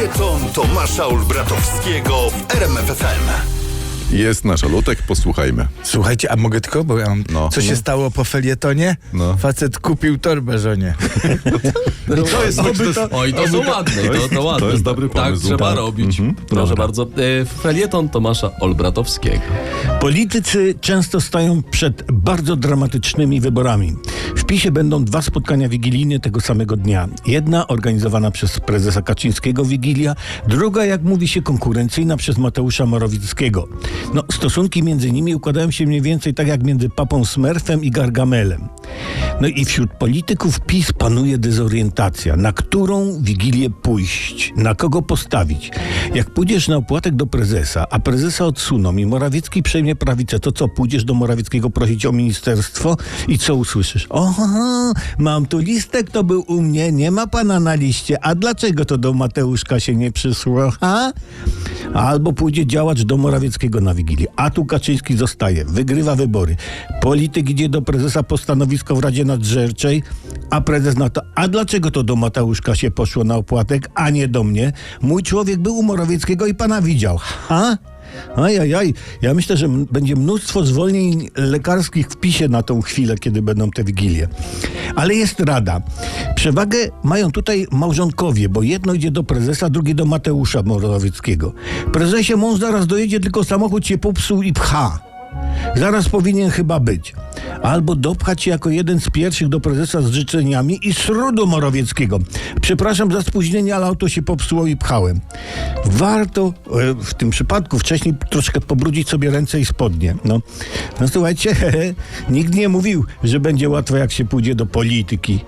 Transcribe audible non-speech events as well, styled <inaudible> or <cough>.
Felieton Tomasza Olbratowskiego w RMFFM. Jest nasz Olutek, posłuchajmy. Słuchajcie, a mogę tylko, bo ja mam... No. Co się No. stało po felietonie? No. Facet kupił torbę żonie. <laughs> To jest, to jest, Oj, to są ładne, to, to ładne. to jest dobry Tak pomysł. trzeba Tak. robić. Mhm. Proszę Dobra. bardzo. E, Felieton Tomasza Olbratowskiego. Politycy często stoją przed bardzo dramatycznymi wyborami. W PiSie będą dwa spotkania wigilijne tego samego dnia. Jedna organizowana przez prezesa Kaczyńskiego Wigilia, druga, jak mówi się, konkurencyjna przez Mateusza Morawieckiego. No, stosunki między nimi układają się mniej więcej tak jak między papą Smurfem i Gargamelem. No i wśród polityków PiS panuje dezorientacja. Na którą wigilię pójść? Na kogo postawić? Jak pójdziesz na opłatek do prezesa, a prezesa odsuną i Morawiecki przejmie prawicę, to co, pójdziesz do Morawieckiego prosić o ministerstwo i co usłyszysz? Oho, mam tu listę, kto był u mnie, nie ma pana na liście. A dlaczego to do Mateuszka się nie przysło? Ha? Albo pójdzie działacz do Morawieckiego na Wigilię, a tu Kaczyński zostaje, wygrywa wybory. Polityk idzie do prezesa po stanowisko w Radzie Nadzorczej, a prezes na to, a dlaczego to do Mateuszka się poszło na opłatek, a nie do mnie? Mój człowiek był u Morawieckiego i pana widział. Ha? Ajajaj, ja myślę, że będzie mnóstwo zwolnień lekarskich w PiSie na tą chwilę, kiedy będą te wigilie. Ale jest rada. Przewagę mają tutaj małżonkowie, bo jedno idzie do prezesa, drugie do Mateusza Morawieckiego. Prezesie, mąż zaraz dojedzie, tylko samochód się popsuł i pcha. Zaraz powinien chyba być. Albo dopchać się jako jeden z pierwszych do prezesa z życzeniami i sru do Morawieckiego. Przepraszam za spóźnienie, ale auto się popsuło i pchałem. Warto e, w tym przypadku wcześniej troszkę pobrudzić sobie ręce i spodnie. No, no słuchajcie, <laughs> nikt nie mówił, że będzie łatwo jak się pójdzie do polityki.